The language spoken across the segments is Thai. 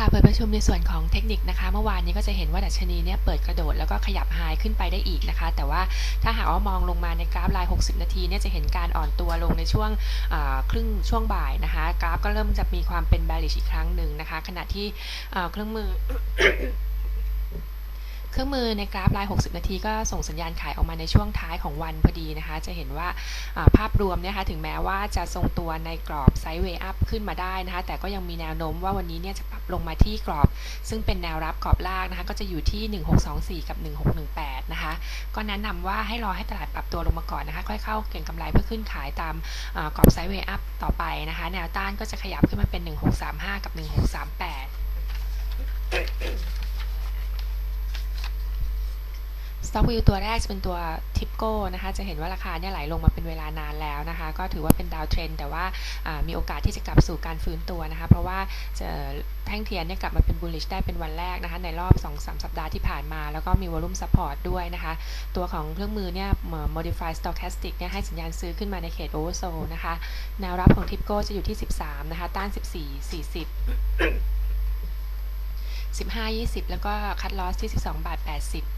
ค่ะเปิดประชุมในส่วนของเทคนิคนะคะ เมื่อวานนี้ก็จะเห็นว่าดัชนีเนี่ยเปิดกระโดดแล้วก็ขยับไฮขึ้นไปได้อีกนะคะ แต่ว่าถ้าหากว่ามองลงมาในกราฟราย 60 นาทีเนี่ยจะเห็นการอ่อนตัวลงในช่วงครึ่งช่วงบ่ายนะคะ กราฟก็เริ่มจะมีความเป็น bearish อีกครั้งหนึ่งนะคะ ขณะที่เครื่องมือ เครื่องมือในกราฟราย 60 นาทีก็ส่งสัญญาณขายออกมาในช่วงท้ายของวันพอดีนะคะ จะเห็นว่าภาพรวมนี่ยคะถึงแม้ว่าจะทรงตัวในกรอบไซด์เวย์อัพขึ้นมาได้นะคะ แต่ก็ยังมีแนวโน้มว่าวันนี้เนี่ยจะปรับลงมาที่กรอบ ซึ่งเป็นแนวรับกรอบล่างนะคะ ก็จะอยู่ที่ 1624 กับ 1618 นะคะ ก็แนะนำว่าให้รอให้ตลาดปรับตัวลงมาก่อนนะคะ ค่อยเข้าเก็งกำไรเพื่อขึ้นขายตามกรอบไซด์เวย์อัพต่อไปนะคะ แนวต้านก็จะขยับขึ้นมาเป็น 1635 กับ 1638 Stock View ตัวแรกจะเป็นตัว Tipco นะคะจะเห็นว่าราคาเนี่ยไหลลงมาเป็นเวลานานแล้วนะคะ ก็ถือว่าเป็นดาวเทรนแต่ว่ามีโอกาสที่จะกลับสู่การฟื้นตัวนะคะ เพราะว่าจะแท่งเทียนเนี่ยกลับมาเป็น bullish ได้เป็นวันแรกนะคะในรอบ 2-3 สัปดาห์ที่ผ่านมา แล้วก็มี volume support ด้วยนะคะ ตัวของเครื่องมือเนี่ย modify stochastic เนี่ยให้สัญญาณซื้อขึ้นมาในเขต oversold นะคะ แนวรับของ Tipco จะอยู่ที่ 13 นะคะ ต้าน 14 40 15 20 แล้วก็คัดลอสที่ 12 บาท 80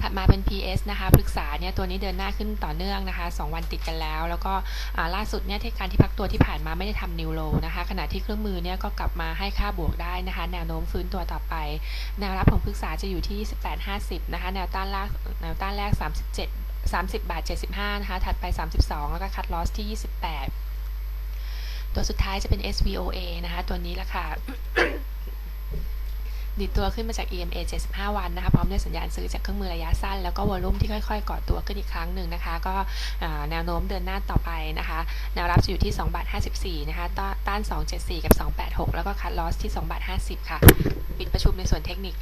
ถัดมาเป็น PS นะคะปรึกษาเนี่ยตัวนี้เดินหน้าขึ้นต่อเนื่องนะคะ 2 วันติดกันแล้ว แล้วก็ล่าสุดเนี่ยที่การที่พักตัวที่ผ่านมาไม่ได้ทำนิวโลนะคะ ขณะที่เครื่องมือเนี่ยก็กลับมาให้ค่าบวกได้นะคะ แนวโน้มฟื้นตัวต่อไป แนวรับของปรึกษาจะอยู่ที่18.50 นะคะ แนวต้านแรกแนวต้านแรก 37 30 บาท 75 นะคะ ถัดไป 32 แล้วก็คัดลอสที่ 28 ตัวสุดท้ายจะเป็น SVOA นะคะ ตัวนี้ละค่ะ ดิดตัวขึ้นมาจาก EMA 75 วันนะคะพร้อมด้วยสัญญาณซื้อจากเครื่องมือระยะสั้น แล้วก็วอลุ่มที่ค่อยๆก่อตัวขึ้นอีกครั้งหนึ่งนะคะ ก็แนวโน้มเดินหน้าต่อไปนะคะแนวรับจะอยู่ที่2บาท54 นะคะต้านต้าน274 กับ 286 แล้วก็คัดลอสที่2บาท50 ค่ะ ปิดประชุมในส่วนเทคนิค